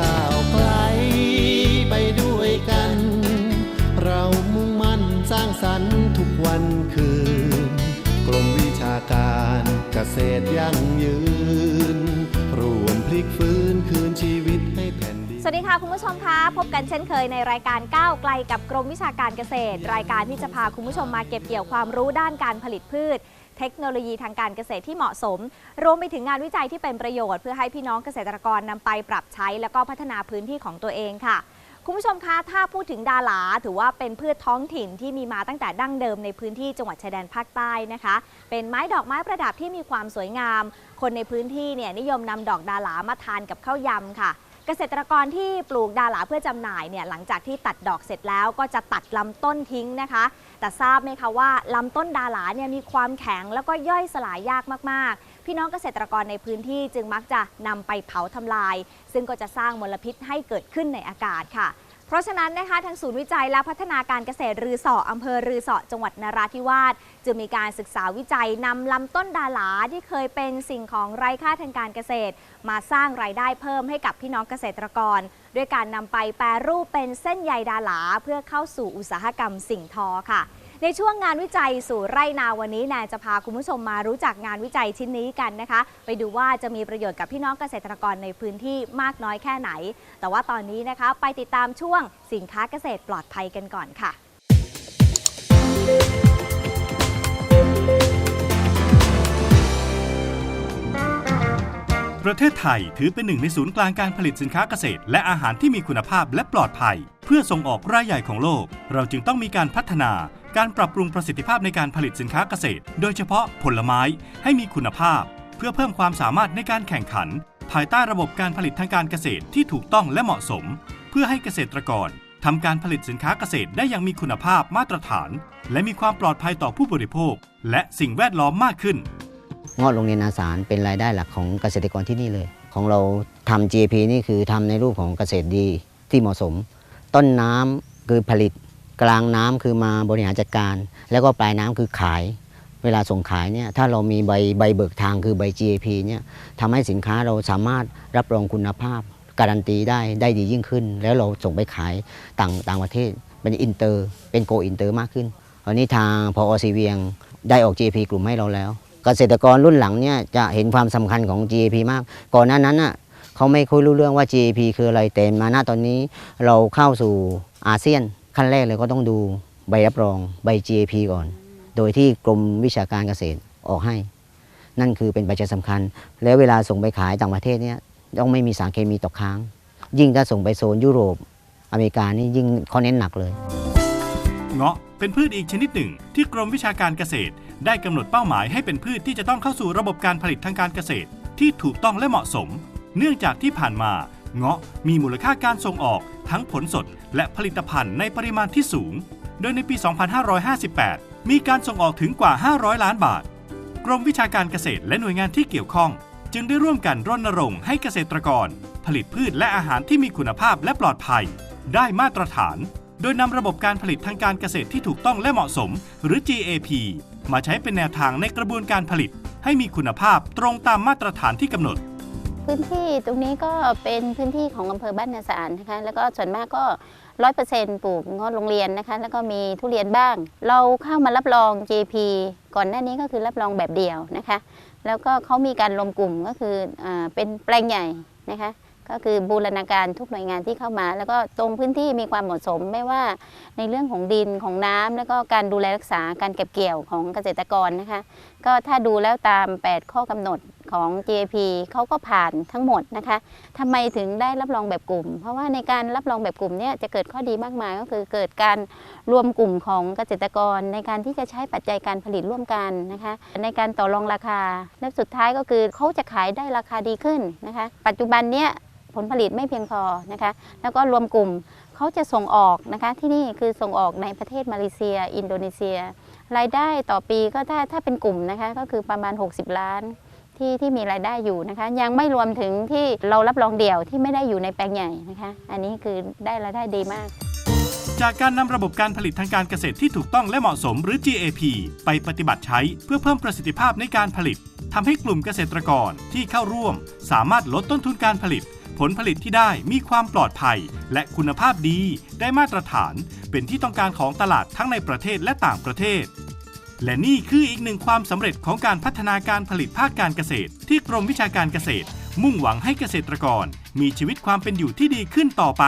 ก้าวไกลไปด้วยกัน เรามุ่งมั่นสร้างสรรค์ทุกวันคืนกรมวิชาการเกษตรยั่งยืน รวมพลิกฟื้นคืนชีวิตให้แผ่นดิน สวัสดีค่ะคุณผู้ชมคะพบกันเช่นเคยในรายการก้าวไกลกับกรมวิชาการเกษตร รายการที่จะพาคุณผู้ชมมาเก็บเกี่ยวความรู้ด้านการผลิตพืช เทคโนโลยีทางการเกษตรที่เหมาะสม รวมไปถึงงานวิจัยที่เป็นประโยชน์ เพื่อให้พี่น้องเกษตรกรนำไปปรับใช้ แล้วก็พัฒนาพื้นที่ของตัวเองค่ะคุณผู้ชมคะ ถ้าพูดถึงดาลาถือว่าเป็นพืชท้องถิ่นที่มีมาตั้งแต่ดั้งเดิมในพื้นที่จังหวัดชายแดนภาคใต้นะคะ เป็นไม้ดอกไม้ประดับที่มีความสวยงาม คนในพื้นที่เนี่ยนิยมนำดอกดาลามาทานกับข้าวยำค่ะ เกษตรกรที่ปลูกดาหลาเพื่อจำหน่ายเนี่ยหลังจากที่ตัดดอกเสร็จแล้วก็จะตัดลำต้นทิ้งนะคะ แต่ทราบไหมคะว่าลำต้นดาหลาเนี่ยมีความแข็งแล้วก็ย่อยสลายยากมากๆ พี่น้องเกษตรกรในพื้นที่จึงมักจะนำไปเผาทำลาย ซึ่งก็จะสร้างมลพิษให้เกิดขึ้นในอากาศค่ะ เพราะฉะนั้นนะคะทางศูนย์วิจัยและพัฒนาการเกษตรรือสออำเภอรือสอจังหวัดนราธิวาสจึงมีการศึกษาวิจัยนำลำต้นดาหลาที่เคยเป็นสิ่งของไร้ค่าทางการเกษตร มาสร้างรายได้เพิ่มให้กับพี่น้องเกษตรกร ด้วยการนำไปแปรรูปเป็นเส้นใยดาหลาเพื่อเข้าสู่อุตสาหกรรมสิ่งทอค่ะ ในช่วงงานวิจัยสู่ไร่นาวันนี้แนนจะพาคุณผู้ชมมารู้จักงานวิจัยชิ้นนี้กันนะคะ ไปดูว่าจะมีประโยชน์กับพี่น้องเกษตรกรในพื้นที่มากน้อยแค่ไหน แต่ว่าตอนนี้นะคะไปติดตามช่วงสินค้าเกษตรปลอดภัยกันก่อนค่ะประเทศไทยถือเป็นหนึ่งในศูนย์กลางการผลิตสินค้าเกษตร และอาหารที่มีคุณภาพและปลอดภัย เพื่อส่งออกรายใหญ่ของโลก เราจึงต้องมีการพัฒนา การปรับปรุงประสิทธิภาพในการผลิตสินค้าเกษตร โดยเฉพาะผลไม้ให้มีคุณภาพ เพื่อเพิ่มความสามารถในการแข่งขัน ภายใต้ระบบการผลิตทางการเกษตรที่ถูกต้องและเหมาะสม เพื่อให้เกษตรกรทำการผลิตสินค้าเกษตรได้อย่างมีคุณภาพมาตรฐาน และมีความปลอดภัยต่อผู้บริโภค และสิ่งแวดล้อมมากขึ้นงอดโรงเรียนอาสารเป็นรายได้หลักของเกษตรกรที่นี่เลย ของเราทำ GAP นี่คือทำในรูปของเกษตรดีที่เหมาะสม ต้นน้ำคือผลิต กลางน้ำคือมาบริหารจัดการ แล้วก็ปลายน้ำคือขาย เวลาส่งขายเนี่ยถ้าเรามีใบใบเบิกทางคือใบ GAP เนี่ยทำให้สินค้าเราสามารถรับรองคุณภาพ การันตีได้ได้ดียิ่งขึ้น แล้วเราส่งไปขายต่างต่างประเทศเป็นอินเตอร์เป็นโกอินเตอร์มากขึ้นตอนนี้ทางพอซีเวียงได้ออก GAP กลุ่มให้เราแล้ว เกษตรกรรุ่นหลังเนี่ยจะเห็นความสำคัญของ GAP มาก ก่อนหน้านั้นน่ะเขาไม่ค่อยรู้เรื่องว่า GAP คืออะไรแต่มาหน้าตอนนี้เราเข้าสู่อาเซียน ขั้นแรกเลยก็ต้องดูใบรับรองใบ GAP ก่อน โดยที่กรมวิชาการเกษตรออกให้ นั่นคือเป็นปัจจัยสำคัญ แล้วเวลาส่งไปขายต่างประเทศเนี่ยต้องไม่มีสารเคมีตกค้าง ยิ่งถ้าส่งไปโซนยุโรปอเมริกานี่ยิ่งเขาเน้นหนักเลย เงาะเป็นพืชอีกชนิดหนึ่ง ที่กรมวิชาการเกษตร ได้กำหนดเป้าหมายให้เป็นพืชที่จะต้องเข้าสู่ระบบการผลิตทางการเกษตร ที่ถูกต้องและเหมาะสม เนื่องจากที่ผ่านมา เงาะมีมูลค่าการส่งออกทั้งผลสดและผลิตภัณฑ์ในปริมาณที่สูง โดยในปี 2558 มีการส่งออกถึงกว่า 500 ล้านบาท กรมวิชาการเกษตรและหน่วยงานที่เกี่ยวข้อง จึงได้ร่วมกันรณรงค์ให้เกษตรกร ผลิตพืชและอาหารที่มีคุณภาพและปลอดภัย ได้มาตรฐาน โดยนำระบบการผลิตทางการเกษตรที่ถูกต้องและเหมาะสม หรือ GAP มาใช้เป็นแนวทางในกระบวนการผลิต ให้มีคุณภาพตรงตามมาตรฐานที่กำหนด พื้นที่ตรงนี้ก็เป็นพื้นที่ของอำเภอบ้านนาสารนะคะแล้วก็ส่วนมากก็ร้อยเปอร์เซ็นต์ปลูกงอดโรงเรียนนะคะแล้วก็มีทุเรียนบ้าง เราเข้ามารับรอง JP ก่อนหน้านี้ก็คือรับรองแบบเดียวนะคะ แล้วก็เขามีการรวมกลุ่มก็คืออเป็นแปลงใหญ่นะคะก็คือบูรณาการทุกหน่วยงานที่เข้ามา แล้วก็ตรงพื้นที่มีความเหมาะสมไม่ว่าในเรื่องของดินของน้ำแล้วก็การดูแลรักษาการเก็บเกี่ยวของเกษตรกรนะคะ ก็ถ้าดูแล้วตาม 8 ข้อกำหนด ของ GAP เขาก็ผ่านทั้งหมดนะคะทำไมถึงได้รับรองแบบกลุ่ม เพราะว่าในการรับรองแบบกลุ่มเนี่ยจะเกิดข้อดีมากมายก็คือเกิดการรวมกลุ่มของเกษตรกร ในการที่จะใช้ปัจจัยการผลิตร่วมกันนะคะ ในการต่อรองราคาและสุดท้ายก็คือเขาจะขายได้ราคาดีขึ้นนะคะ ปัจจุบันเนี้ยผลผลิตไม่เพียงพอนะคะ แล้วก็รวมกลุ่มเขาจะส่งออกนะคะ ที่นี่คือส่งออกในประเทศมาเลเซีย อินโดนีเซีย รายได้ต่อปีก็ถ้าถ้าเป็นกลุ่มนะคะ ก็คือประมาณ 60 ล้าน ที่ที่มีรายได้อยู่นะคะ ยังไม่รวมถึงที่เรารับรองเดี่ยวที่ไม่ได้อยู่ในแปลงใหญ่นะคะ อันนี้คือได้รายได้ดีมาก จากการนำระบบการผลิตทางการเกษตรที่ถูกต้องและเหมาะสมหรือ GAP ไปปฏิบัติใช้เพื่อเพิ่มประสิทธิภาพในการผลิตทำให้กลุ่มเกษตรกรที่เข้าร่วม สามารถลดต้นทุนการผลิต ผลผลิตที่ได้มีความปลอดภัย และคุณภาพดี ได้มาตรฐาน เป็นที่ต้องการของตลาดทั้งในประเทศและต่างประเทศ และนี่คืออีกหนึ่งความสำเร็จของการพัฒนาการผลิตภาคการเกษตร ที่กรมวิชาการเกษตร มุ่งหวังให้เกษตรกร มีชีวิตความเป็นอยู่ที่ดีขึ้นต่อไป